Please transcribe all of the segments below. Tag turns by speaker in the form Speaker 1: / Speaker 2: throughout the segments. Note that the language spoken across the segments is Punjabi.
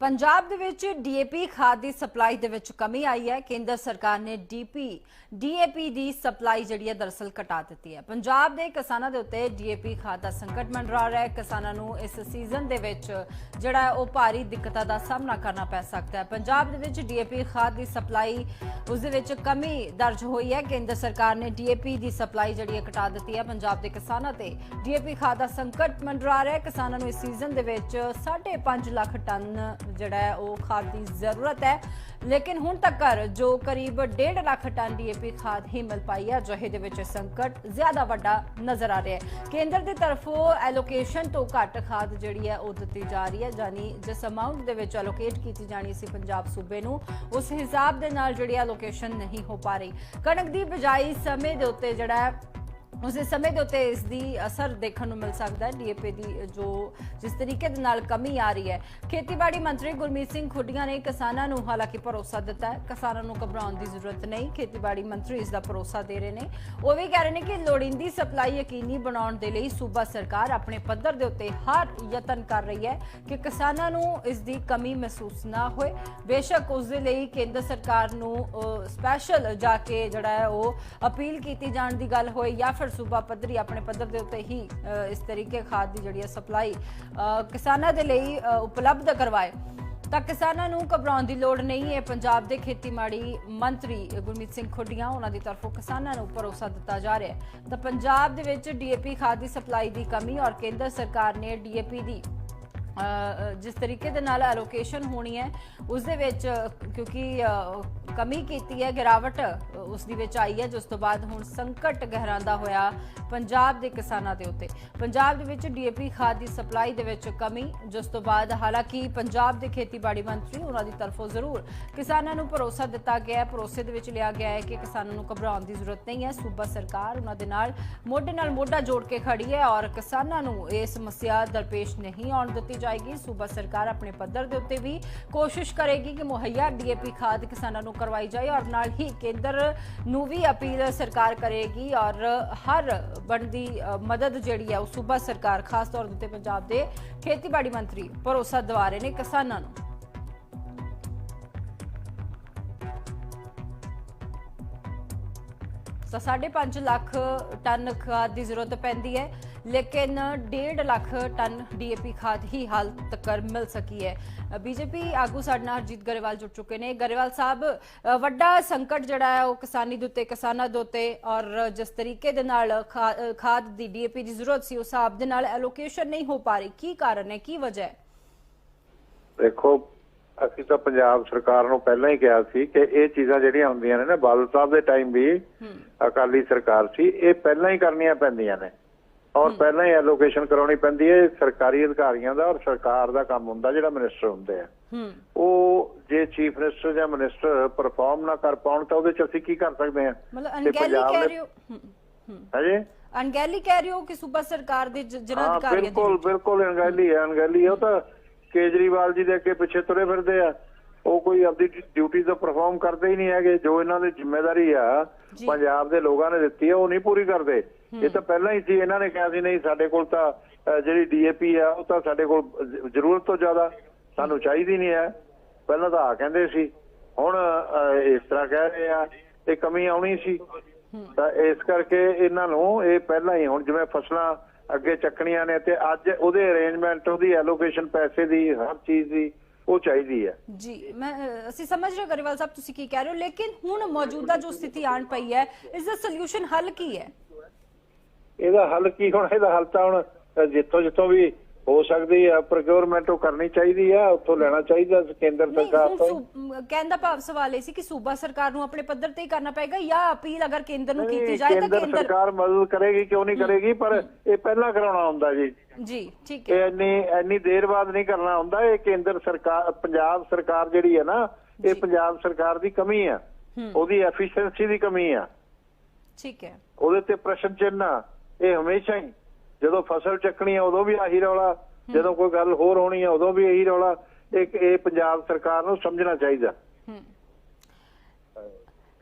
Speaker 1: ਪੰਜਾਬ ਦੇ ਵਿੱਚ ਡੀਏਪੀ ਖਾਦ ਦੀ ਸਪਲਾਈ ਦੇ ਵਿੱਚ ਕਮੀ ਆਈ ਹੈ। ਕੇਂਦਰ ਸਰਕਾਰ ਨੇ ਡੀਪੀ, ਡੀਏਪੀ ਦੀ ਸਪਲਾਈ ਜਿਹੜੀ ਹੈ ਦਰਸਲ ਘਟਾ ਦਿੱਤੀ ਹੈ। ਪੰਜਾਬ ਦੇ ਕਿਸਾਨਾਂ ਦੇ ਉੱਤੇ ਡੀਏਪੀ ਖਾਦ ਦਾ ਸੰਕਟ ਮੰਡਰਾ ਰਿਹਾ ਹੈ। ਕਿਸਾਨਾਂ ਨੂੰ ਇਸ ਸੀਜ਼ਨ ਦੇ ਵਿੱਚ ਜਿਹੜਾ ਉਹ ਭਾਰੀ ਦਿੱਕਤਾਂ ਦਾ ਸਾਹਮਣਾ ਕਰਨਾ ਪੈ ਸਕਦਾ ਹੈ। ਪੰਜਾਬ ਦੇ ਵਿੱਚ ਡੀਏਪੀ ਖਾਦ ਦੀ ਸਪਲਾਈ, ਉਸ ਦੇ ਵਿੱਚ ਕਮੀ ਦਰਜ ਹੋਈ ਹੈ। ਕੇਂਦਰ ਸਰਕਾਰ ਨੇ ਡੀਏਪੀ ਦੀ ਸਪਲਾਈ ਜਿਹੜੀ ਹੈ ਘਟਾ ਦਿੱਤੀ ਹੈ। ਪੰਜਾਬ ਦੇ ਕਿਸਾਨਾਂ ਤੇ ਡੀਏਪੀ ਖਾਦ ਦਾ ਸੰਕਟ ਮੰਡਰਾ ਰਿਹਾ ਹੈ। ਕਿਸਾਨਾਂ ਨੂੰ ਇਸ ਸੀਜ਼ਨ ਦੇ ਵਿੱਚ 5.5 ਲੱਖ ਟਨ ਜਿਹੜਾ ਹੈ, ਉਹ ਖਾਦ ਦੀ ਜ਼ਰੂਰਤ ਹੈ। ਲੇਕਿਨ ਹੁਣ ਤੱਕ ਜੋ ਕਰੀਬ 1.5 ਲੱਖ ਟਨ ਡੀਏਪੀ ਖਾਦ ਹੀ ਮਿਲ ਪਾਈ ਹੈ ਜਿਹੇ ਦੇ ਵਿੱਚ ਸੰਕਟ ਜ਼ਿਆਦਾ ਵੱਡਾ ਨਜ਼ਰ ਆ ਰਿਹਾ ਹੈ। ਕੇਂਦਰ ਦੀ ਤਰਫੋਂ ਐਲੋਕੇਸ਼ਨ ਤੋਂ ਘੱਟ ਖਾਦ ਜਿਹੜੀ ਹੈ, ਉਹ ਦਿੱਤੀ ਜਾ ਰਹੀ ਹੈ ਯਾਨੀ ਜਿਸ ਅਮਾਉਂਟ ਦੇ ਵਿੱਚ ਐਲੋਕੇਟ ਕੀਤੀ ਜਾਣੀ ਸੀ ਪੰਜਾਬ ਸੂਬੇ ਨੂੰ, ਉਸ ਹਿਸਾਬ ਦੇ ਨਾਲ ਜਿਹੜੀ ਐਲੋਕੇਸ਼ਨ ਨਹੀਂ ਹੋ ਪਾ ਰਹੀ। ਕਣਕ ਦੀ ਬਿਜਾਈ ਸਮੇਂ ਦੇ ਉੱਤੇ ਜਿਹੜਾ ਹੈ ਉਸੇ ਸਮੇਂ ਦੇ ਉੱਤੇ ਇਸ ਦੀ ਅਸਰ ਦੇਖਣ ਨੂੰ ਮਿਲ ਸਕਦਾ ਹੈ ਡੀਏਪੀ ਦੀ, ਜੋ ਜਿਸ ਤਰੀਕੇ ਦੇ ਨਾਲ ਕਮੀ ਆ ਰਹੀ ਹੈ। ਖੇਤੀਬਾੜੀ ਮੰਤਰੀ ਗੁਰਮੀਤ ਸਿੰਘ ਖੁੱਡੀਆਂ ਨੇ ਕਿਸਾਨਾਂ ਨੂੰ ਹਾਲਾਂਕਿ ਭਰੋਸਾ ਦਿੱਤਾ ਹੈ। ਕਿਸਾਨਾਂ ਨੂੰ ਘਬਰਾਉਣ ਦੀ ਜ਼ਰੂਰਤ ਨਹੀਂ, ਖੇਤੀਬਾੜੀ ਮੰਤਰੀ ਇਸ ਦਾ ਭਰੋਸਾ ਦੇ ਰਹੇ ਨੇ। ਉਹ ਵੀ ਕਹਿ ਰਹੇ ਨੇ ਕਿ ਲੋੜੀਂਦੀ ਸਪਲਾਈ ਯਕੀਨੀ ਬਣਾਉਣ ਦੇ ਲਈ ਸੂਬਾ ਸਰਕਾਰ ਆਪਣੇ ਪੱਧਰ ਦੇ ਉੱਤੇ ਹਰ ਯਤਨ ਕਰ ਰਹੀ ਹੈ ਕਿ ਕਿਸਾਨਾਂ ਨੂੰ ਇਸ ਦੀ ਕਮੀ ਮਹਿਸੂਸ ਨਾ ਹੋਏ। ਬੇਸ਼ੱਕ ਉਸ ਦੇ ਲਈ ਕੇਂਦਰ ਸਰਕਾਰ ਨੂੰ ਸਪੈਸ਼ਲ ਜਾ ਕੇ ਜਿਹੜਾ ਹੈ ਉਹ ਅਪੀਲ ਕੀਤੀ ਜਾਣ ਦੀ ਗੱਲ ਹੋਏ ਜਾਂ ਫਿਰ ਸੂਬਾ ਪੱਧਰੀ ਆਪਣੇ ਪੱਧਰ ਦੇ ਉੱਤੇ ਹੀ ਇਸ ਤਰੀਕੇ ਖਾਦ ਦੀ ਜਿਹੜੀ ਹੈ ਸਪਲਾਈ ਕਿਸਾਨਾਂ ਦੇ ਲਈ ਉਪਲਬਧ ਕਰਵਾਏ। ਤਾਂ ਕਿਸਾਨਾਂ ਨੂੰ ਘਬਰਾਉਣ ਦੀ ਲੋੜ ਨਹੀਂ ਹੈ। ਪੰਜਾਬ ਦੇ ਖੇਤੀਬਾੜੀ ਮੰਤਰੀ ਗੁਰਮੀਤ ਸਿੰਘ ਖੁੱਡੀਆਂ ਉਹਨਾਂ ਦੀ ਤਰਫੋਂ ਕਿਸਾਨਾਂ ਨੂੰ ਭਰੋਸਾ ਦਿੱਤਾ ਜਾ ਰਿਹਾ ਹੈ। ਤਾਂ ਪੰਜਾਬ ਦੇ ਵਿੱਚ ਡੀਏਪੀ ਖਾਦ ਦੀ ਸਪਲਾਈ ਦੀ ਕਮੀ ਔਰ ਕੇਂਦਰ ਸਰਕਾਰ ਨੇ ਡੀਏਪੀ ਦੀ ਅ, ਅ, ਜਿਸ ਤਰੀਕੇ ਦੇ ਨਾਲ ਐਲੋਕੇਸ਼ਨ ਹੋਣੀ ਹੈ ਉਸ ਦੇ ਵਿੱਚ ਕਿਉਂਕਿ ਕਮੀ ਕੀਤੀ ਹੈ ਗਿਰਾਵਟ ਅ, ਉਸ ਦੀ ਵਿੱਚ ਆਈ ਹੈ ਜਿਸ ਤੋਂ ਬਾਅਦ ਹੁਣ ਸੰਕਟ ਗਹਿਰਾਂਦਾ ਹੋਇਆ ਪੰਜਾਬ ਦੇ ਕਿਸਾਨਾਂ ਦੇ ਉੱਤੇ। ਪੰਜਾਬ ਦੇ ਵਿੱਚ ਡੀਏਪੀ ਖਾਦ ਦੀ ਸਪਲਾਈ ਦੇ ਵਿੱਚ ਕਮੀ ਜਿਸ ਤੋਂ ਬਾਅਦ ਹਾਲਾਂਕਿ ਪੰਜਾਬ ਦੇ ਖੇਤੀਬਾੜੀ ਮੰਤਰੀ ਉਹਨਾਂ ਦੀ ਤਰਫੋਂ ਜ਼ਰੂਰ ਕਿਸਾਨਾਂ ਨੂੰ ਭਰੋਸਾ ਦਿੱਤਾ ਗਿਆ ਹੈ ਭਰੋਸੇ ਦੇ ਵਿੱਚ ਲਿਆ ਗਿਆ ਹੈ ਕਿ ਕਿਸਾਨਾਂ ਨੂੰ ਘਬਰਾਉਣ ਦੀ ਜ਼ਰੂਰਤ ਨਹੀਂ ਹੈ। ਸੂਬਾ ਸਰਕਾਰ ਉਹਨਾਂ ਦੇ ਨਾਲ ਮੋਢੇ ਨਾਲ ਮੋਢਾ ਜੋੜ ਕੇ ਖੜੀ ਹੈ ਔਰ ਕਿਸਾਨਾਂ ਨੂੰ ਇਹ ਸਮੱਸਿਆ ਦਰਪੇਸ਼ ਨਹੀਂ ਆਉਣ ਦਿੱਤੀ ਜਾ ਜਾਏਗੀ। ਸੂਬਾ ਸਰਕਾਰ ਆਪਣੇ ਪੱਧਰ ਦੇ ਉੱਤੇ ਵੀ ਕੋਸ਼ਿਸ਼ ਕਰੇਗੀ ਕਿ ਮੁਹੱਈਆ ਡੀਏਪੀ ਖਾਦ ਕਿਸਾਨਾਂ ਨੂੰ ਕਰਵਾਈ ਜਾਏ ਔਰ ਨਾਲ ਹੀ ਕੇਂਦਰ ਨੂੰ ਵੀ ਅਪੀਲ ਸਰਕਾਰ ਕਰੇਗੀ ਔਰ ਹਰ ਬਣਦੀ ਮਦਦ ਜਿਹੜੀ ਹੈ ਉਹ ਸੂਬਾ ਸਰਕਾਰ, ਖਾਸ ਤੌਰ ਤੇ ਪੰਜਾਬ ਦੇ ਖੇਤੀਬਾੜੀ ਮੰਤਰੀ ਭਰੋਸਾ ਦਿਵਾ ਰਹੇ ਨੇ ਕਿਸਾਨਾਂ ਨੂੰ। ਤਾਂ 5.5 ਲੱਖ ਟਨ ਖਾਦ ਦੀ ਜ਼ਰੂਰਤ ਪੈਂਦੀ ਹੈ। ਲੇਕਿਨ 1.5 ਲੱਖ ਟਨ ਡੀਏਪੀ ਖਾਦ ਹੀ ਹਾਲ ਤੱਕ ਮਿਲ ਸਕੀ ਹੈ। ਬੀਜੇਪੀ ਆਗੂ ਸਾਡੇ ਨਾਲ ਹਰਜੀਤ ਗਰੇਵਾਲ ਜੁੜ ਚੁੱਕੇ ਨੇ। ਗਰੇਵਾਲ ਸਾਹਿਬ ਵੱਡਾ ਸੰਕਟ ਜਿਹੜਾ ਹੈ ਉਹ ਕਿਸਾਨੀ ਦੇ ਉੱਤੇ ਕਿਸਾਨਾਂ ਦੇ ਉੱਤੇ ਔਰ ਜਿਸ ਤਰੀਕੇ ਦੇ ਨਾਲ ਖਾਦ ਦੀ ਡੀਏਪੀ ਦੀ ਜ਼ਰੂਰਤ ਸੀ ਉਸ ਹਿਸਾਬ ਦੇ ਨਾਲ ਐਲੋਕੇਸ਼ਨ ਨਹੀਂ ਹੋ ਪਾ ਰਹੀ। ਕੀ ਕਾਰਨ ਹੈ? ਕੀ ਵਜ੍ਹਾ ਹੈ?
Speaker 2: ਦੇਖੋ ਅਸੀਂ ਤਾਂ ਪੰਜਾਬ ਸਰਕਾਰ ਨੂੰ ਪਹਿਲਾਂ ਹੀ ਕਿਹਾ ਸੀ ਕਿ ਇਹ ਚੀਜ਼ਾਂ ਜਿਹੜੀਆਂ ਹੁੰਦੀਆਂ ਨੇ ਨਾ ਬਾਦਲ ਸਾਹਿਬ ਦੇ ਟਾਈਮ ਵੀ ਅਕਾਲੀ ਸਰਕਾਰ ਸੀ ਇਹ ਪਹਿਲਾਂ ਹੀ ਕਰਨੀਆਂ ਪੈਂਦੀਆਂ ਨੇ। ਔਰ ਪਹਿਲਾਂ ਹੀ ਐਲੋਕੇਸ਼ਨ ਕਰਾਉਣੀ ਪੈਂਦੀ ਹੈ ਸਰਕਾਰੀ ਅਧਿਕਾਰੀਆਂ ਦਾ ਔਰ ਸਰਕਾਰ ਦਾ ਕੰਮ ਹੁੰਦਾ ਜਿਹੜਾ ਮਿਨਿਸਟਰ ਹੁੰਦੇ ਆ। ਉਹ ਜੇ ਚੀਫ ਮਿਨਿਸਟਰ ਜਾਂ ਮਿਨਿਸਟਰ ਪਰਫਾਰਮ ਨਾ ਕਰ ਪਾਉਣ ਤਾਂ ਉਹਦੇ ਚ ਅਸੀਂ ਕੀ ਕਰ ਸਕਦੇ ਹਾਂ?
Speaker 1: ਮਤਲਬ
Speaker 2: ਪੰਜਾਬ
Speaker 1: ਕਹਿ ਰਹੇ ਹੋ
Speaker 2: ਹਾਂਜੀ?
Speaker 1: ਅਣਗਹਿਲੀ ਕਹਿ ਰਹੇ ਹੋ ਕਿ ਸੂਬਾ ਸਰਕਾਰ ਦੇ ਜ- ਜਿਨ੍ਹਾਂ
Speaker 2: ਹਾਂ
Speaker 1: ਅਧਿਕਾਰੀਆਂ
Speaker 2: ਬਿਲਕੁਲ ਬਿਲਕੁਲ ਅਣਗਹਿਲੀ ਹੈ ਅਣਗਹਿਲੀ ਹੈ। ਉਹ ਤਾਂ ਕੇਜਰੀਵਾਲ ਜੀ ਦੇ ਅੱਗੇ ਪਿੱਛੇ ਤੁਰੇ ਫਿਰਦੇ ਆ। ਉਹ ਕੋਈ ਆਪਣੀ ਡਿਊਟੀ ਤਾਂ ਪਰਫਾਰਮ ਕਰਦੇ ਹੀ ਨਹੀਂ ਹੈਗੇ। ਜੋ ਇਹਨਾਂ ਦੀ ਜ਼ਿੰਮੇਵਾਰੀ ਆ। ਪੰਜਾਬ ਦੇ ਲੋਕਾਂ ਨੇ ਦਿੱਤੀ ਹੈ ਉਹ ਨਹੀਂ ਪੂਰੀ ਕਰਦੇ। ਇਹ ਤਾਂ ਪਹਿਲਾਂ ਹੀ ਸੀ ਇਹਨਾਂ ਨੇ ਕਿਹਾ ਸੀ ਨਹੀਂ ਸਾਡੇ ਕੋਲ ਤਾਂ ਜਿਹੜੀ ਡੀਏਪੀ ਆ ਉਹ ਤਾਂ ਸਾਡੇ ਕੋਲ ਜ਼ਰੂਰਤ ਤੋਂ ਜ਼ਿਆਦਾ ਸਾਨੂੰ ਚਾਹੀਦੀ ਨਹੀਂ ਹੈ। ਪਹਿਲਾਂ ਤਾਂ ਆ ਕਹਿੰਦੇ ਸੀ ਹੁਣ ਇਸ ਤਰ੍ਹਾਂ ਕਹਿ ਰਹੇ ਆ ਇਹ ਕਮੀ ਆਉਣੀ ਸੀ। ਤਾਂ ਇਸ ਕਰਕੇ ਇਹਨਾਂ ਨੂੰ ਇਹ ਪਹਿਲਾਂ ਹੀ ਹੁਣ ਜਿਵੇਂ ਫਸਲਾਂ ਅੱਗੇ ਚੱਕਣੀਆਂ ਨੇ ਤੇ ਅੱਜ ਉਹਦੇ ਅਰੇਂਜਮੈਂਟ ਉਹਦੀ ਐਲੋਕੇਸ਼ਨ ਪੈਸੇ ਦੀ ਹਰ ਚੀਜ਼ ਦੀ ਉਹ ਚਾਹੀਦੀ ਹੈ।
Speaker 1: ਜੀ ਮੈਂ ਅਸੀਂ ਸਮਝ ਰਹੇ ਗਰੇਵਾਲ ਸਾਹਿਬ ਤੁਸੀਂ ਕੀ ਕਹਿ ਰਹੇ ਹੋ? ਲੇਕਿਨ ਹੁਣ ਮੌਜੂਦਾ ਜੋ ਸਥਿਤੀ ਆਣ ਪਈ ਹੈ ਇਸ ਦਾ ਸੋਲੂਸ਼ਨ ਹੱਲ ਕੀ ਹੈ?
Speaker 2: ਇਹਦਾ ਹੱਲ ਕੀ ਹੁਣ? ਇਹਦਾ ਹੱਲ ਤਾਂ ਹੁਣ ਜਿੱਥੋਂ ਜਿੱਥੋਂ ਵੀ ਹੋ ਸਕਦੀ ਹੈ ਪ੍ਰੋਕਿਉਰਮੈਂਟ ਉਹ ਕਰਨੀ ਚਾਹੀਦੀ ਆ ਉੱਥੋਂ ਲੈਣਾ ਚਾਹੀਦਾ ਕੇਂਦਰ ਸਰਕਾਰ ਤੋਂ।
Speaker 1: ਸੂ- ਮ, ਕਹਿਣ ਦਾ ਭਾਵ ਸਵਾਲ ਇਹ ਸੀ ਕਿ ਸੂਬਾ ਸਰਕਾਰ ਨੂੰ ਆਪਣੇ ਪੱਧਰ ਤੇ ਹੀ ਕਰਨਾ ਪਏਗਾ ਜਾਂ ਅਪੀਲ ਅਗਰ ਕੇਂਦਰ ਨੂੰ ਕੀਤੀ ਜਾਏ ਤਾਂ
Speaker 2: ਕੇਂਦਰ ਸਰਕਾਰ ਮਦਦ ਕਰੇਗੀ ਕਿਉਂ ਨਹੀਂ ਕਰੇਗੀ? ਪਰ ਇਹ ਪਹਿਲਾਂ ਕਰਾਉਣਾ ਹੁੰਦਾ ਜੀ।
Speaker 1: ਜੀ ਠੀਕ ਹੈ।
Speaker 2: ਇੰਨੀ ਇੰਨੀ ਦੇਰ ਬਾਅਦ ਨਹੀਂ ਕਰਨਾ ਹੁੰਦਾ। ਇਹ ਕੇਂਦਰ ਸਰਕਾਰ ਪੰਜਾਬ ਸਰਕਾਰ ਜਿਹੜੀ ਹੈ ਨਾ ਇਹ ਪੰਜਾਬ ਸਰਕਾਰ ਦੀ ਕਮੀ ਆ। ਉਹਦੀ ਐਫੀਸ਼ੀਐਂਸੀ ਦੀ ਕਮੀ ਆ।
Speaker 1: ਠੀਕ ਹੈ।
Speaker 2: ਉਹਦੇ ਤੇ ਪ੍ਰਸ਼ਨ ਚਿੰਨ੍ਹ ਆ। ਇਹ ਹਮੇਸ਼ਾ ਹੀ ਜਦੋਂ ਫਸਲ ਚੱਕਣੀ ਆ ਉਦੋਂ ਵੀ ਆਹੀ ਰੌਲਾ ਜਦੋਂ ਕੋਈ ਗੱਲ ਹੋਰ ਹੋਣੀ ਆ ਉਦੋਂ ਵੀ ਇਹੀ ਰੌਲਾ ਇਹ ਇਹ ਪੰਜਾਬ ਸਰਕਾਰ ਨੂੰ ਸਮਝਣਾ ਚਾਹੀਦਾ।
Speaker 1: ਹੂੰ।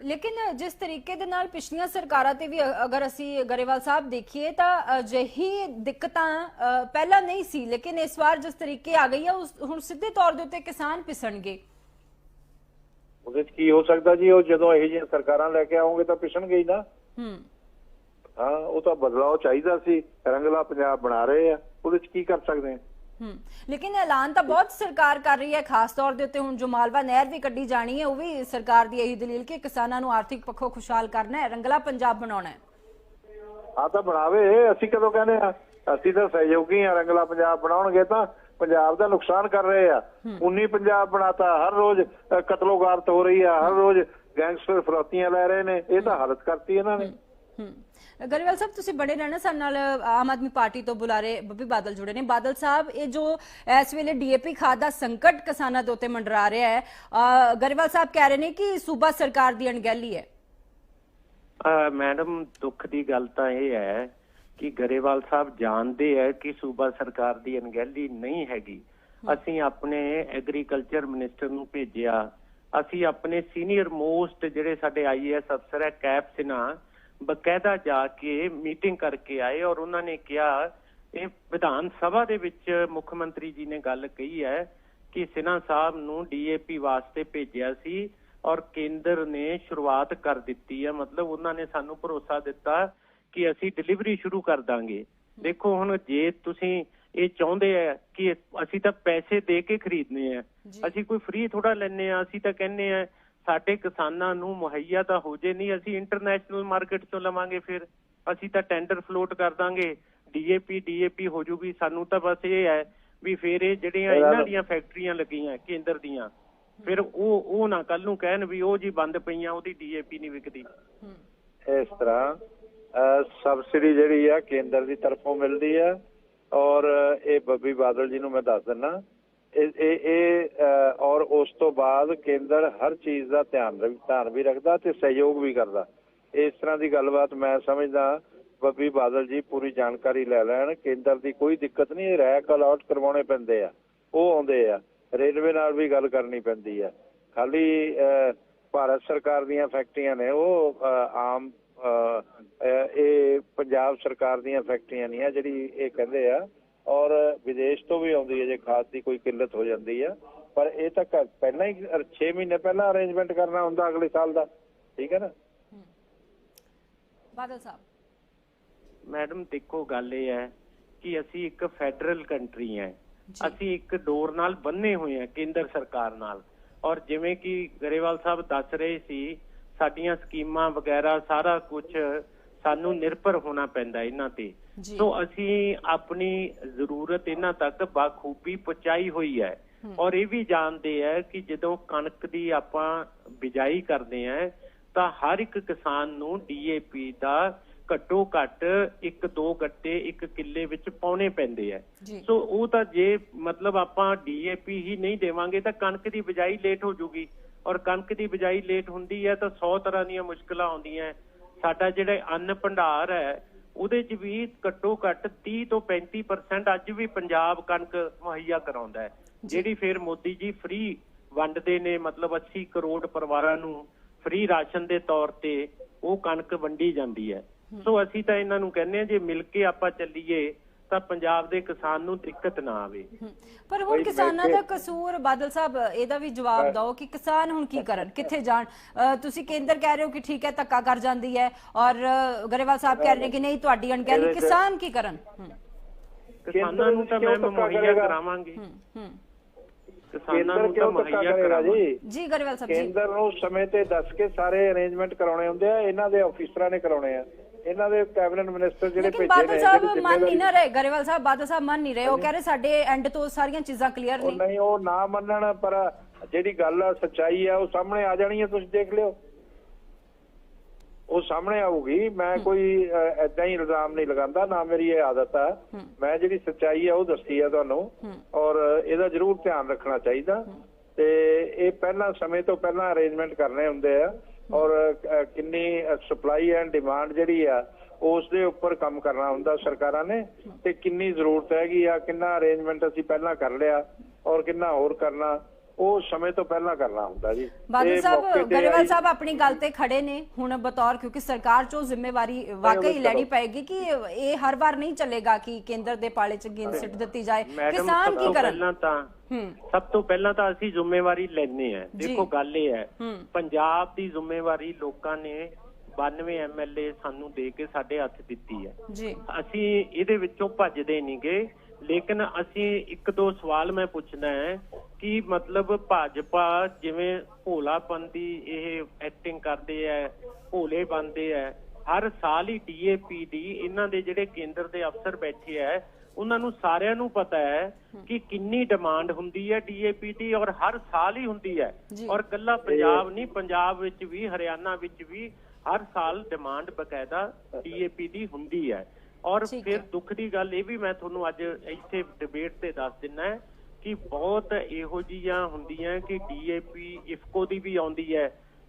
Speaker 1: ਲੇਕਿਨ ਜਿਸ ਤਰੀਕੇ ਦੇ ਨਾਲ ਪਿਛਲੀਆਂ ਸਰਕਾਰਾਂ ਤੇ ਵੀ ਅਗਰ ਅਸੀਂ ਗਰੇਵਾਲ ਸਾਹਿਬ ਦੇਖੀਏ ਤਾਂ ਅਜਿਹੀ ਦਿੱਕਤਾਂ ਪਹਿਲਾਂ ਨਹੀਂ ਸੀ ਲੇਕਿਨ ਇਸ ਵਾਰ ਜਿਸ ਤਰੀਕੇ ਆ ਗਈ ਹੈ ਉਸ ਹੁਣ ਸਿੱਧੇ ਤੌਰ ਦੇ ਉੱਤੇ ਕਿਸਾਨ ਪਿਸਣਗੇ।
Speaker 2: ਉਹਦੇ ਕੀ ਹੋ ਸਕਦਾ ਜੀ ਉਹ ਜਦੋਂ ਇਹੋ ਜਿਹੀਆਂ ਸਰਕਾਰਾਂ ਲੈ ਕੇ ਆਉਂਗੇ ਤਾਂ ਪਿਛਣਗੇ ਹੀ ਨਾ।
Speaker 1: ਹੂੰ।
Speaker 2: ਹਾਂ ਉਹ ਤਾਂ ਬਦਲਾਅ ਚਾਹੀਦਾ ਸੀ। ਰੰਗਲਾ ਪੰਜਾਬ ਬਣਾ ਰਹੇ ਆ ਉਹਦੇ 'ਚ ਕੀ ਕਰ ਸਕਦੇ ਆ?
Speaker 1: ਹੂੰ ਲੇਕਿਨ ਐਲਾਨ ਤਾਂ ਬਹੁਤ ਸਰਕਾਰ ਕਰ ਰਹੀ ਹੈ ਖਾਸ ਤੌਰ ਦੇ ਉੱਤੇ ਹੁਣ ਜੋ ਮਾਲਵਾ ਨਹਿਰ ਵੀ ਕੱਢੀ ਜਾਣੀ ਹੈ ਉਹ ਵੀ ਸਰਕਾਰ ਦੀ ਇਹੀ ਦਲੀਲ ਕਿ ਕਿਸਾਨਾਂ ਨੂੰ ਆਰਥਿਕ ਪੱਖੋਂ ਖੁਸ਼ਹਾਲ ਕਰਨਾ ਹੈ ਰੰਗਲਾ ਪੰਜਾਬ ਬਣਾਉਣਾ ਹੈ।
Speaker 2: ਆ ਤਾਂ ਬਣਾਵੇ ਅਸੀਂ ਕਦੋਂ ਕਹਿੰਦੇ ਆ ਅਸੀਂ ਤਾਂ ਸਹਿਯੋਗੀ ਆ ਰੰਗਲਾ ਪੰਜਾਬ ਬਣਾਉਣਗੇ ਤਾਂ ਪੰਜਾਬ ਦਾ ਨੁਕਸਾਨ ਕਰ ਰਹੇ ਆ। 19 ਪੰਜਾਬ ਬਣਾਤਾ ਹਰ ਰੋਜ਼ ਕਤਲੋਗਾਰਤ ਹੋ ਰਹੀ ਆ ਹਰ ਰੋਜ਼ ਗੈਂਗਸਟਰ ਫਰੋਤੀਆਂ ਲੈ ਰਹੇ ਨੇ ਇਹ ਤਾਂ ਹਾਲਤ ਕਰਤੀ ਇਹਨਾਂ ਨੇ।
Speaker 1: ਗਰੇਵਾਲ ਸਾਹਿਬ ਤੁਸੀਂ ਬੜੇ ਰਹਿਣਾ ਸਾਡੇ ਨਾਲ ਆਮ ਆਦਮੀ ਪਾਰਟੀ ਤੋਂ ਬੁਲਾਰੇ ਬੱਬੀ ਬਾਦਲ ਜੁੜੇ ਨੇ। ਬਾਦਲ ਸਾਹਿਬ ਇਹ ਜੋ ਇਸ ਵੇਲੇ ਡੀਏਪੀ ਖਾਦ ਦਾ ਸੰਕਟ ਕਿਸਾਨਾਂ ਦੇ ਉੱਤੇ ਮੰਡਰਾ ਰਿਹਾ ਹੈ ਗਰੇਵਾਲ ਸਾਹਿਬ ਕਹਿ ਰਹੇ ਨੇ ਕਿ ਸੂਬਾ ਸਰਕਾਰ ਦੀ ਅਣਗਹਿਲੀ ਹੈ।
Speaker 3: ਮੈਡਮ ਦੁੱਖ ਦੀ ਗੱਲ ਤਾਂ ਇਹ ਹੈ ਕਿ ਗਰੇਵਾਲ ਸਾਹਿਬ ਜਾਣਦੇ ਹੈ ਕਿ ਸੂਬਾ ਸਰਕਾਰ ਦੀ ਅਣਗਹਿਲੀ ਨਹੀਂ ਹੈਗੀ। ਅਸੀਂ ਆਪਣੇ ਐਗਰੀਕਲਚਰ ਮਿਨਿਸਟਰ ਨੂੰ ਭੇਜਿਆ। ਅਸੀਂ ਆਪਣੇ ਸੀਨੀਅਰ ਮੋਸਟ ਜਿਹੜੇ ਸਾਡੇ ਆਈਏਐਸ ਅਫਸਰ ਹੈ ਕੈਪ ਸਿਨਾ ਬਕਾਇਦਾ ਜਾ ਕੇ ਮੀਟਿੰਗ ਕਰਕੇ ਆਏ ਔਰ ਉਹਨਾਂ ਨੇ ਕਿਹਾ ਇਹ ਵਿਧਾਨ ਸਭਾ ਦੇ ਵਿੱਚ ਮੁੱਖ ਮੰਤਰੀ ਜੀ ਨੇ ਗੱਲ ਕਹੀ ਹੈ ਕਿ ਸਿਨਾ ਸਾਹਿਬ ਨੂੰ ਡੀਏਪੀ ਵਾਸਤੇ ਭੇਜਿਆ ਸੀ ਔਰ ਕੇਂਦਰ ਨੇ ਸ਼ੁਰੂਆਤ ਕਰ ਦਿੱਤੀ ਹੈ ਮਤਲਬ ਉਹਨਾਂ ਨੇ ਸਾਨੂੰ ਭਰੋਸਾ ਦਿੱਤਾ ਕਿ ਅਸੀਂ ਡਿਲੀਵਰੀ ਸ਼ੁਰੂ ਕਰ ਦਾਂਗੇ ਦੇਖੋ ਹੁਣ ਜੇ ਤੁਸੀਂ ਇਹ ਚਾਹੁੰਦੇ ਆ ਕਿ ਅਸੀਂ ਤਾਂ ਪੈਸੇ ਦੇ ਕੇ ਖਰੀਦਨੇ ਆ। ਅਸੀਂ ਕੋਈ ਫ੍ਰੀ ਥੋੜਾ ਲੈਨੇ ਆ ਅਸੀਂ ਤਾਂ ਕਹਿੰਨੇ ਆ ਸਾਡੇ ਕਿਸਾਨਾਂ ਨੂੰ ਮੁਹੱਈਆ ਤਾਂ ਹੋ ਜੇ ਨਹੀਂ ਅਸੀਂ ਇੰਟਰਨੈਸ਼ਨਲ ਮਾਰਕੀਟ ਤੋਂ ਲਵਾਂਗੇ ਫਿਰ। ਅਸੀਂ ਤਾਂ ਟੈਂਡਰ ਫਲੋਟ ਕਰ ਦਾਂਗੇ। ਡੀਏਪੀ ਡੀਏਪੀ ਹੋ ਜੂਗੀ। ਸਾਨੂੰ ਤਾਂ ਬਸ ਇਹ ਹੈ ਵੀ ਫਿਰ ਇਹ ਜਿਹੜੀਆਂ ਇਹਨਾਂ ਦੀਆਂ ਫੈਕਟਰੀਆਂ ਲੱਗੀਆਂ ਕੇਂਦਰ ਦੀਆਂ ਫਿਰ ਉਹ ਉਹ ਨਾ ਕੱਲ ਨੂੰ ਕਹਿਣ ਵੀ ਉਹ ਜੀ ਬੰਦ ਪਈਆਂ ਉਹਦੀ ਡੀਏਪੀ ਨਹੀਂ ਵਿਕਦੀ।
Speaker 2: ਇਸ ਤਰ੍ਹਾਂ ਸਬਸਿਡੀ ਜਿਹੜੀ ਆ ਕੇਂਦਰ ਦੀ ਤਰਫੋਂ ਮਿਲਦੀ ਆ। ਔਰ ਇਹ ਬੱਬੀ ਬਾਦਲ ਜੀ ਨੂੰ ਮੈਂ ਦੱਸ ਦਿੰਨਾ। ਇਹ ਇਹ ਉਸ ਤੋਂ ਬਾਅਦ ਕੇਂਦਰ ਹਰ ਚੀਜ਼ ਦਾ ਧਿਆਨ ਧਿਆਨ ਵੀ ਰੱਖਦਾ ਤੇ ਸਹਿਯੋਗ ਵੀ ਕਰਦਾ। ਇਸ ਤਰ੍ਹਾਂ ਦੀ ਗੱਲਬਾਤ ਮੈਂ ਸਮਝਦਾ ਬੱਬੀ ਬਾਦਲ ਜੀ ਪੂਰੀ ਜਾਣਕਾਰੀ ਲੈ ਲੈਣ। ਕੇਂਦਰ ਦੀ ਕੋਈ ਦਿੱਕਤ ਨਹੀਂ, ਰੈਕ ਅਲਾਟ ਕਰਵਾਉਣੇ ਪੈਂਦੇ ਆ। ਉਹ ਆਉਂਦੇ ਆ। ਰੇਲਵੇ ਨਾਲ ਵੀ ਗੱਲ ਕਰਨੀ ਪੈਂਦੀ ਆ। ਖਾਲੀ ਭਾਰਤ ਸਰਕਾਰ ਦੀਆਂ ਫੈਕਟਰੀਆਂ ਨੇ, ਉਹ ਆਮ ਇਹ ਪੰਜਾਬ ਸਰਕਾਰ ਦੀਆਂ ਫੈਕਟਰੀਆਂ ਨਹੀਂ ਆ, ਜਿਹੜੀ ਇਹ ਕਹਿੰਦੇ ਆ। ਔਰ ਵਿਦੇਸ਼ ਤੋਂ ਵੀ ਆਉਂਦੀ ਹੈ ਜੇ ਖਾਦ ਦੀ ਕੋਈ ਕਿੱਲਤ ਹੋ ਜਾਂਦੀ ਆ। ਪਰ ਇਹ ਤਾਂ ਪਹਿਲਾਂ ਹੀ 6 ਮਹੀਨੇ ਪਹਿਲਾਂ ਅਰੇਂਜਮੈਂਟ ਕਰਨਾ ਹੁੰਦਾ ਅਗਲੇ ਸਾਲ ਦਾ ਠੀਕ ਹੈ ਨਾ?
Speaker 1: ਬਾਦਲ ਸਾਹਿਬ।
Speaker 3: ਮੈਡਮ ਦੇਖੋ ਗੱਲ ਇਹ ਹੈ ਕਿ ਅਸੀਂ ਇੱਕ ਫੈਡਰਲ ਕੰਟਰੀ ਹੈ। ਅਸੀਂ ਇੱਕ ਡੋਰ ਨਾਲ ਬੰਨੇ ਹੋਏ ਹਾਂ ਕੇਂਦਰ ਸਰਕਾਰ ਨਾਲ। ਔਰ ਜਿਵੇਂ ਕਿ ਗਰੇਵਾਲ ਸਾਹਿਬ ਦੱਸ ਰਹੇ ਸੀ ਸਾਡੀਆਂ ਸਕੀਮਾਂ ਵਗੈਰਾ ਸਾਰਾ ਕੁਝ ਸਾਨੂੰ ਨਿਰਭਰ ਹੋਣਾ ਪੈਂਦਾ ਇਹਨਾਂ ਤੇ। ਸੋ ਅਸੀਂ ਆਪਣੀ ਜ਼ਰੂਰਤ ਇਹਨਾਂ ਤੱਕ ਬਾਖੂਬੀ ਪਹੁੰਚਾਈ ਹੋਈ ਹੈ। ਔਰ ਇਹ ਵੀ ਜਾਣਦੇ ਹੈ ਕਿ ਜਦੋਂ ਕਣਕ ਦੀ ਆਪਾਂ ਬਿਜਾਈ ਕਰਦੇ ਹਾਂ ਤਾਂ ਹਰ ਇੱਕ ਕਿਸਾਨ ਨੂੰ ਡੀਏਪੀ ਦਾ ਘੱਟੋ ਘੱਟ ਇੱਕ ਦੋ ਗੱਟੇ ਇੱਕ ਕਿੱਲੇ ਵਿੱਚ ਪਾਉਣੇ ਪੈਂਦੇ ਆ। ਸੋ ਉਹ ਤਾਂ ਜੇ ਮਤਲਬ ਆਪਾਂ ਡੀਏਪੀ ਹੀ ਨਹੀਂ ਦੇਵਾਂਗੇ ਤਾਂ ਕਣਕ ਦੀ ਬਿਜਾਈ ਲੇਟ ਹੋ ਜੂਗੀ। ਔਰ ਕਣਕ ਦੀ ਬਿਜਾਈ ਲੇਟ ਹੁੰਦੀ ਹੈ ਤਾਂ 100 ਤਰ੍ਹਾਂ ਦੀਆਂ ਮੁਸ਼ਕਲਾਂ ਆਉਂਦੀਆਂ। ਸਾਡਾ ਜਿਹੜਾ ਅੰਨ ਭੰਡਾਰ ਹੈ ਉਹਦੇ 'ਚ ਵੀ ਘੱਟੋ ਘੱਟ 30 ਤੋਂ 35% ਅੱਜ ਵੀ ਪੰਜਾਬ ਕਣਕ ਮੁਹੱਈਆ ਕਰਾਉਂਦਾ ਹੈ। ਜਿਹੜੀ ਫਿਰ ਮੋਦੀ ਜੀ ਫ੍ਰੀ ਵੰਡਦੇ ਨੇ ਮਤਲਬ 80 ਕਰੋੜ ਪਰਿਵਾਰਾਂ ਨੂੰ ਫ੍ਰੀ ਰਾਸ਼ਨ ਦੇ ਤੌਰ ਤੇ ਉਹ ਕਣਕ ਵੰਡੀ ਜਾਂਦੀ ਹੈ। ਸੋ ਅਸੀਂ ਤਾਂ ਇਹਨਾਂ ਨੂੰ ਕਹਿੰਦੇ ਆ ਜੇ ਮਿਲ ਕੇ ਆਪਾਂ ਚੱਲੀਏ ਤਾਂ ਪੰਜਾਬ ਦੇ ਕਿਸਾਨ ਨੂੰ ਦਿੱਕਤ ਨਾ ਆਵੇ।
Speaker 1: ਪਰ ਹੁਣ ਕਿਸਾਨਾਂ ਦਾ ਕਸੂਰ ਬਾਦਲ ਸਾਹਿਬ ਇਹਦਾ ਵੀ ਜਵਾਬ ਦਿਓ ਕਿ ਕਿਸਾਨ ਹੁਣ ਕੀ ਕਰਨ ਕਿੱਥੇ ਜਾਣ? ਤੁਸੀਂ ਕੇਂਦਰ ਕਹਿ ਰਹੇ ਹੋ ਕਿ ਠੀਕ ਹੈ ਧੱਕਾ ਕਰ ਜਾਂਦੀ ਹੈ ਔਰ ਗਰੇਵਾਲ ਸਾਹਿਬ ਕਹਿ ਰਹੇ ਨੇ ਕਿ ਨਹੀਂ ਤੁਹਾਡੀ ਅਣਗਹਿਲੀ ਕਿਸਾਨ ਕੀ ਕਰਨ?
Speaker 3: ਕਿਸਾਨਾਂ ਨੂੰ ਤਾਂ ਮੈਂ ਮੁਹੱਈਆ? ਕਰਾਵਾਂਗੇ। ਕਿਸਾਨਾਂ
Speaker 2: ਕੇਂਦਰ
Speaker 3: ਨੂੰ ਤਾਂ ਮੁਹੱਈਆ
Speaker 2: ਕਰੇਗਾ
Speaker 3: ਕਰਾਵਾਂਗੇ।
Speaker 2: ਜੀ
Speaker 1: ਜੀ ਗਰੇਵਾਲ ਸਾਹਿਬ ਜੀ।
Speaker 2: ਕੇਂਦਰ ਨੂੰ ਸਮੇਂ ਤੇ ਦੱਸ ਕੇ ਸਾਰੇ ਅਰੇਂਜਮੈਂਟ ਕਰਾਉਣੇ ਹੁੰਦੇ ਆ ਇਹਨਾਂ ਦੇ ਆਫੀਸਰਾਂ ਨੇ ਕਰਾਉਣੇ ਆ। ਇਹਨਾਂ ਦੇ ਕੈਬਨਿਟ ਮਿਨਿਸਟਰ ਜਿਹੜੇ ਭੇਜੇ
Speaker 1: ਬਾਦਲ
Speaker 2: ਨੇ
Speaker 1: ਸਾਹਿਬ
Speaker 2: ਜਿਹੜੀ
Speaker 1: ਮੰਨ ਨਹੀਂ ਨਾ ਰਹੇ। ਗਰੇਵਾਲ ਸਾਹਿਬ ਬਾਦਲ ਸਾਹਿਬ ਮੰਨ ਨਹੀਂ ਰਹੇ। ਉਹ ਕਹਿ ਰਹੇ ਸਾਡੇ ਐਂਡ ਤੋਂ ਸਾਰੀਆਂ ਚੀਜ਼ਾਂ ਕਲੀਅਰ
Speaker 2: ਉਹ
Speaker 1: ਨਹੀਂ
Speaker 2: ਨਹੀਂ ਉਹ ਨਾ ਮੰਨਣ ਪਰ ਜਿਹੜੀ ਗੱਲ ਆ ਸੱਚਾਈ ਆ ਉਹ ਸਾਹਮਣੇ ਆ ਜਾਣੀ ਹੈ ਤੁਸੀਂ ਦੇਖ ਲਿਓ। ਉਹ ਸਾਹਮਣੇ ਆਊਗੀ। ਮੈਂ ਕੋਈ ਐਦਾਂ ਹੀ ਇਲਜ਼ਾਮ ਨਹੀਂ ਲਗਾਉਂਦਾ ਨਾ ਮੇਰੀ ਇਹ ਆਦਤ ਆ। ਮੈਂ ਜਿਹੜੀ ਸੱਚਾਈ ਆ ਉਹ ਦੱਸੀ ਆ ਤੁਹਾਨੂੰ। ਔਰ ਇਹਦਾ ਜ਼ਰੂਰ ਧਿਆਨ ਰੱਖਣਾ ਚਾਹੀਦਾ। ਤੇ ਇਹ ਪਹਿਲਾਂ ਸਮੇਂ ਤੋਂ ਪਹਿਲਾਂ ਅਰੇਂਜਮੈਂਟ ਕਰਨੇ ਹੁੰਦੇ ਆ। ਔਰ ਕਿੰਨੀ ਸਪਲਾਈ ਐਂਡ ਡਿਮਾਂਡ ਜਿਹੜੀ ਆ ਉਸ ਦੇ ਉੱਪਰ ਕੰਮ ਕਰਨਾ ਹੁੰਦਾ ਸਰਕਾਰਾਂ ਨੇ। ਤੇ ਕਿੰਨੀ ਜ਼ਰੂਰਤ ਹੈਗੀ ਆ ਕਿੰਨਾ ਅਰੇਂਜਮੈਂਟ ਅਸੀਂ ਪਹਿਲਾਂ ਕਰ ਲਿਆ ਔਰ ਕਿੰਨਾ ਹੋਰ ਕਰਨਾ। ਉਹ ਸਮੇਂ ਤੋਂ ਪਹਿਲਾਂ ਕਰਨਾ ਹੁੰਦਾ ਜੀ।
Speaker 1: ਬਾਦਲ ਸਾਹਿਬ ਗਰੇਵਾਲ ਸਾਹਿਬ ਆਪਣੀ ਗੱਲ ਤੇ ਖੜੇ ਨੇ ਹੁਣ ਬਤੌਰ ਕਿਉਂਕਿ ਸਰਕਾਰ ਚੋਂ ਜ਼ਿੰਮੇਵਾਰੀ ਵਾਕਈ। ਲੈਣੀ ਪਏਗੀ ਕਿ ਇਹ ਹਰ ਵਾਰ ਨਹੀਂ ਚੱਲੇਗਾ ਕਿ ਕੇਂਦਰ ਦੇ ਪਾਲੇ 'ਚ ਗੇਂਦ ਸਿੱਟ ਦਿੱਤੀ ਜਾਏ। ਕਿਸਾਨ ਕੀ ਕਰਨ?
Speaker 3: ਪਹਿਲਾਂ ਤਾਂ ਸਭ ਤੋਂ ਪਹਿਲਾਂ ਤਾਂ ਅਸੀਂ ਜ਼ਿੰਮੇਵਾਰੀ ਲੈਣੇ ਆ। ਦੇਖੋ ਗੱਲ ਇਹ ਹੈ
Speaker 1: ਹੂੰ।
Speaker 3: ਪੰਜਾਬ ਦੀ ਜ਼ਿੰਮੇਵਾਰੀ ਲੋਕਾਂ ਨੇ 92 ਐਮਐਲਏ ਸਾਨੂੰ ਦੇ ਕੇ ਸਾਡੇ ਹੱਥ ਦਿੱਤੀ ਹੈ।
Speaker 1: ਜੀ।
Speaker 3: ਅਸੀਂ ਇਹਦੇ ਵਿੱਚੋਂ ਭੱਜਦੇ ਨਹੀਂਗੇ ਲੇਕਿਨ ਅਸੀਂ ਇੱਕ ਦੋ ਸਵਾਲ ਮੈਂ ਪੁੱਛਣਾ ਹੈ ਕਿ ਮਤਲਬ ਭਾਜਪਾ ਜਿਵੇਂ ਭੋਲਾਪਨ ਦੀ ਇਹ ਐਕਟਿੰਗ ਕਰਦੇ ਐ ਭੋਲੇ ਬਣਦੇ ਐ ਹਰ ਸਾਲ ਹੀ ਡੀਏਪੀਡੀ ਇਹਨਾਂ ਦੇ ਜਿਹੜੇ ਕੇਂਦਰ ਦੇ ਅਫਸਰ ਬੈਠੇ ਐ ਉਹਨਾਂ ਨੂੰ ਸਾਰਿਆਂ ਨੂੰ ਪਤਾ ਹੈ ਕਿ ਕਿੰਨੀ ਡਿਮਾਂਡ ਹੁੰਦੀ ਹੈ ਡੀਏਪੀਡੀ ਔਰ ਹਰ ਸਾਲ ਹੀ ਹੁੰਦੀ ਹੈ। ਔਰ ਕੱਲਾ ਪੰਜਾਬ ਨਹੀਂ ਪੰਜਾਬ ਵਿੱਚ ਵੀ ਹਰਿਆਣਾ ਵਿੱਚ ਵੀ ਹਰ ਸਾਲ ਡਿਮਾਂਡ ਬਕਾਇਦਾ ਡੀਏਪੀ ਦੀ ਹੁੰਦੀ ਹੈ। ਔਰ ਫਿਰ। ਦੁੱਖ ਦੀ ਗੱਲ ਇਹ ਵੀ ਮੈਂ ਤੁਹਾਨੂੰ ਅੱਜ ਇੱਥੇ ਡਿਬੇਟ ਤੇ ਦੱਸ ਦਿੰਨਾ ਕਿ ਬਹੁਤ ਇਹੋ ਜੀਆਂ ਹੁੰਦੀਆਂ ਕਿ ਡੀਏਪੀ ਇਫਕੋ ਦੀ ਵੀ ਆਉਂਦੀ ਹੈ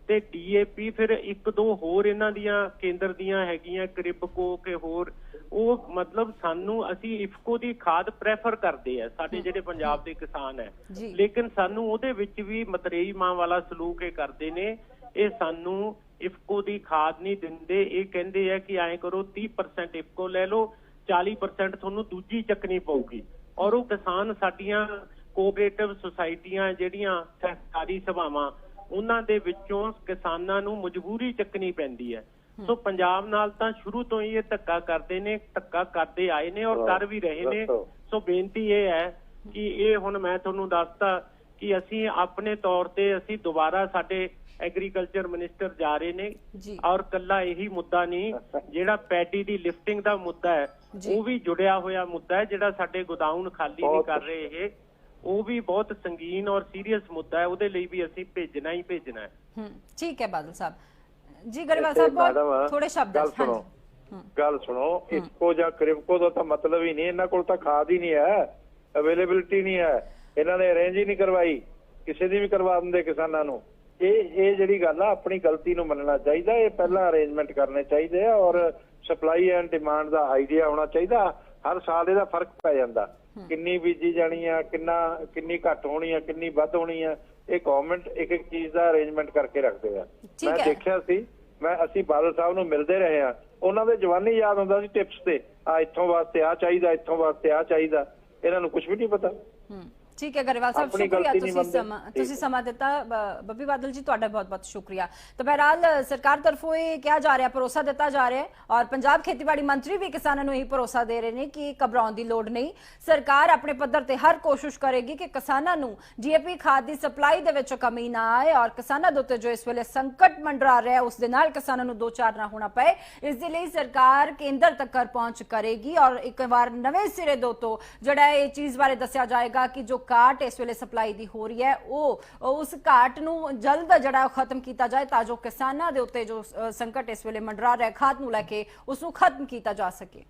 Speaker 3: ਤੇ ਡੀਏਪੀ ਫਿਰ ਇੱਕ ਦੋ ਹੋਰ ਇਹਨਾਂ ਦੀਆਂ ਕੇਂਦਰ ਦੀਆਂ ਹੈਗੀਆਂ ਕ੍ਰਿਪਕੋ ਕੇ ਹੋਰ ਉਹ ਮਤਲਬ ਸਾਨੂੰ ਅਸੀਂ ਇਫਕੋ ਦੀ ਖਾਦ ਪ੍ਰੈਫਰ ਕਰਦੇ ਆ ਸਾਡੇ ਜਿਹੜੇ ਪੰਜਾਬ ਦੇ ਕਿਸਾਨ ਹੈ। ਲੇਕਿਨ ਸਾਨੂੰ ਉਹਦੇ ਵਿੱਚ ਵੀ ਮਤਰੇਈ ਮਾਂ ਵਾਲਾ ਸਲੂਕ ਇਹ ਕਰਦੇ ਨੇ ਇਹ ਸਾਨੂੰ ਇਫਕੋ ਦੀ ਖਾਦ ਨਹੀਂ ਦਿੰਦੇ ਇਹ ਕਹਿੰਦੇ ਆ ਕਿ ਐਂ ਕਰੋ 30% ਇਫਕੋ ਲੈ ਲਓ 40% ਤੁਹਾਨੂੰ ਦੂਜੀ ਚੱਕਣੀ ਪਊਗੀ। ਔਰ ਉਹ ਕਿਸਾਨ ਸਾਡੀਆਂ ਕੋਆਪਰੇਟਿਵ ਸੁਸਾਇਟੀਆਂ ਜਿਹੜੀਆਂ ਸਹਿਕਾਰੀ ਸਭਾਵਾਂ ਉਹਨਾਂ ਦੇ ਵਿੱਚੋਂ ਕਿਸਾਨਾਂ ਨੂੰ ਮਜਬੂਰੀ ਚੱਕਣੀ ਪੈਂਦੀ ਹੈ। ਸੋ ਪੰਜਾਬ ਨਾਲ ਤਾਂ ਸ਼ੁਰੂ ਤੋਂ ਹੀ ਇਹ ਧੱਕਾ ਕਰਦੇ ਨੇ ਧੱਕਾ ਕਰਦੇ ਆਏ ਨੇ ਔਰ ਕਰ ਵੀ ਰਹੇ ਨੇ। ਸੋ ਬੇਨਤੀ ਇਹ ਹੈ ਕਿ ਇਹ ਹੁਣ ਮੈਂ ਤੁਹਾਨੂੰ ਦੱਸਤਾ ਕਿ ਅਸੀਂ ਆਪਣੇ ਤੌਰ ਤੇ ਅਸੀਂ ਦੁਬਾਰਾ ਸਾਡੇ ਐਗਰੀਕਲਚਰ ਮਿਨਿਸਟਰ ਜਾ ਰਹੇ ਨੇ ਔਰ ਕੱਲਾ ਇਹੀ ਮੁੱਦਾ ਨਹੀਂ ਜਿਹੜਾ ਪੈਡੀ ਦੀ ਲਿਫਟਿੰਗ ਦਾ ਮੁੱਦਾ ਹੈ। ਉਹ ਵੀ ਜੁੜਿਆ ਹੋਇਆ ਮੁੱਦਾ ਹੈ ਜਿਹੜਾ ਸਾਡੇ ਗੋਦਾਮ ਖਾਲੀ ਨਹੀਂ ਕਰ ਰਹੇ ਇਹ। ਉਹ ਵੀ ਬਹੁਤ ਸੰਗੀਨ ਔਰ ਸੀਰੀਅਸ ਮੁੱਦਾ ਹੈ ਉਹਦੇ ਲਈ ਵੀ ਅਸੀਂ ਭੇਜਣਾ ਹੀ ਭੇਜਣਾ ਹੈ।
Speaker 1: ਹੂੰ ਠੀਕ ਹੈ ਬਾਦਲ ਸਾਹਿਬ। ਜੀ ਗਰੇਵਾਲ ਸਾਹਿਬ ਥੋੜੇ ਸ਼ਬਦ
Speaker 2: ਗੱਲ ਸੁਣੋ।
Speaker 1: ਹੂੰ।
Speaker 2: ਗੱਲ ਸੁਣੋ ਇਫਕੋ ਜਾਂ ਕ੍ਰਿਪਕੋ ਦਾ ਤਾਂ ਮਤਲਬ ਹੀ ਨਹੀਂ ਇਹਨਾਂ ਕੋਲ ਤਾਂ ਖਾਦ ਹੀ ਨਹੀਂ ਹੈ ਅਵੇਲੇਬਿਲਿਟੀ ਨਹੀਂ ਹੈ। ਇਹਨਾਂ ਨੇ ਅਰੇਂਜ ਹੀ ਨਹੀਂ ਕਰਵਾਈ। ਕਿਸੇ ਦੀ ਵੀ ਕਰਵਾ ਦਿੰਦੇ ਕਿਸਾਨਾਂ ਨੂੰ। ਇਹ ਇਹ ਜਿਹੜੀ ਗੱਲ ਆ ਆਪਣੀ ਗਲਤੀ ਨੂੰ ਮੰਨਣਾ ਚਾਹੀਦਾ। ਇਹ ਪਹਿਲਾਂ ਅਰੇਂਜਮੈਂਟ ਕਰਨੇ ਚਾਹੀਦੇ ਆ ਔਰ ਸਪਲਾਈ ਐਂਡ ਡਿਮਾਂਡ ਦਾ ਆਈਡੀਆ ਹੋਣਾ ਚਾਹੀਦਾ। ਹਰ ਸਾਲ ਇਹਦਾ ਫ਼ਰਕ ਪੈ ਜਾਂਦਾ। ਕਿੰਨੀ ਬੀਜੀ ਜਾਣੀ ਆ ਕਿੰਨਾ ਕਿੰਨੀ ਘੱਟ ਹੋਣੀ ਆ ਕਿੰਨੀ ਵੱਧ ਹੋਣੀ ਆ ਇਹ ਗਵਰਨਮੈਂਟ ਇੱਕ ਇੱਕ ਚੀਜ਼ ਦਾ ਅਰੇਂਜਮੈਂਟ ਕਰਕੇ ਰੱਖਦੇ ਆ। ਮੈਂ। ਦੇਖਿਆ ਸੀ ਮੈਂ ਅਸੀਂ ਬਾਦਲ ਸਾਹਿਬ ਨੂੰ ਮਿਲਦੇ ਰਹੇ ਆ। ਉਹਨਾਂ ਦੇ ਜਵਾਨੀ ਯਾਦ ਹੁੰਦਾ ਸੀ ਟਿਪਸ ਤੇ। ਆ ਇੱਥੋਂ ਵਾਸਤੇ ਆ ਚਾਹੀਦਾ ਇੱਥੋਂ ਵਾਸਤੇ ਆ ਚਾਹੀਦਾ। ਇਹਨਾਂ ਨੂੰ ਕੁਝ ਵੀ ਨਹੀਂ ਪਤਾ।
Speaker 1: ਹੂੰ। ਠੀਕ ਹੈ ਗਰੇਵਾਲ ਸਾਹਿਬ ਸ਼ੁਕਰੀਆ ਤੁਸੀਂ। ਸਮਾਂ ਤੁਸੀਂ। ਸਮਾਂ ਦਿੱਤਾ ਬੱਬੀ ਬਾਦਲ ਜੀ ਤੁਹਾਡਾ ਬਹੁਤ-ਬਹੁਤ ਸ਼ੁਕਰੀਆ ਤਾਂ ਬਹਰਾਲ ਸਰਕਾਰ ਤਰਫੋਂ ਇਹ ਕਿਹਾ ਜਾ ਰਿਹਾ ਭਰੋਸਾ ਦਿੱਤਾ ਜਾ ਰਿਹਾ ਹੈ ਔਰ ਪੰਜਾਬ ਖੇਤੀਬਾੜੀ ਮੰਤਰੀ ਵੀ ਕਿਸਾਨਾਂ ਨੂੰ ਇਹ ਭਰੋਸਾ ਦੇ ਰਹੇ ਨੇ ਕਿ ਘਬਰਾਉਣ ਦੀ ਲੋੜ ਨਹੀਂ ਸਰਕਾਰ ਆਪਣੇ ਪੱਧਰ ਤੇ ਹਰ ਕੋਸ਼ਿਸ਼ ਕਰੇਗੀ ਕਿ ਕਿਸਾਨਾਂ ਨੂੰ ਡੀਏਪੀ ਖਾਦ ਦੀ ਸਪਲਾਈ ਦੇ ਵਿੱਚ ਕਮੀ ਨਾ ਆਏ ਔਰ ਕਿਸਾਨਾਂ ਦੇ ਉੱਤੇ ਜੋ ਇਸ ਵੇਲੇ ਸੰਕਟ ਮੰਡਰਾ ਰਿਹਾ ਉਸ ਦੇ ਨਾਲ ਕਿਸਾਨਾਂ ਨੂੰ ਦੋ ਚਾਰ ਨਾ ਹੋਣਾ ਪਏ ਇਸ ਦੇ ਲਈ ਸਰਕਾਰ ਕੇਂਦਰ ਤੱਕ ਪਹੁੰਚ ਕਰੇਗੀ ਔਰ ਇੱਕ ਵਾਰ ਨਵੇਂ ਸਿਰੇ ਦੋ ਤੋਂ ਜਿਹੜਾ ਇਹ ਚੀਜ਼ ਬਾਰੇ ਦੱਸਿਆ ਜਾਏਗਾ ਕਿ ਜੋ ਘਾਟ ਇਸ ਵੇਲੇ ਸਪਲਾਈ ਦੀ ਹੋ ਰਹੀ ਹੈ। ਉਹ ਉਸ ਘਾਟ ਨੂੰ ਜਲਦ ਜਿਹੜਾ ਉਹ ਖਤਮ ਕੀਤਾ ਜਾਏ ਤਾਂ ਜੋ ਕਿਸਾਨਾਂ ਦੇ ਉੱਤੇ ਜੋ ਅ, ਸੰਕਟ ਇਸ ਵੇਲੇ ਮੰਡਰਾ ਰਿਹਾ ਖਾਦ ਨੂੰ ਲੈ ਕੇ ਉਸ ਨੂੰ ਖਤਮ ਕੀਤਾ ਜਾ ਸਕੇ।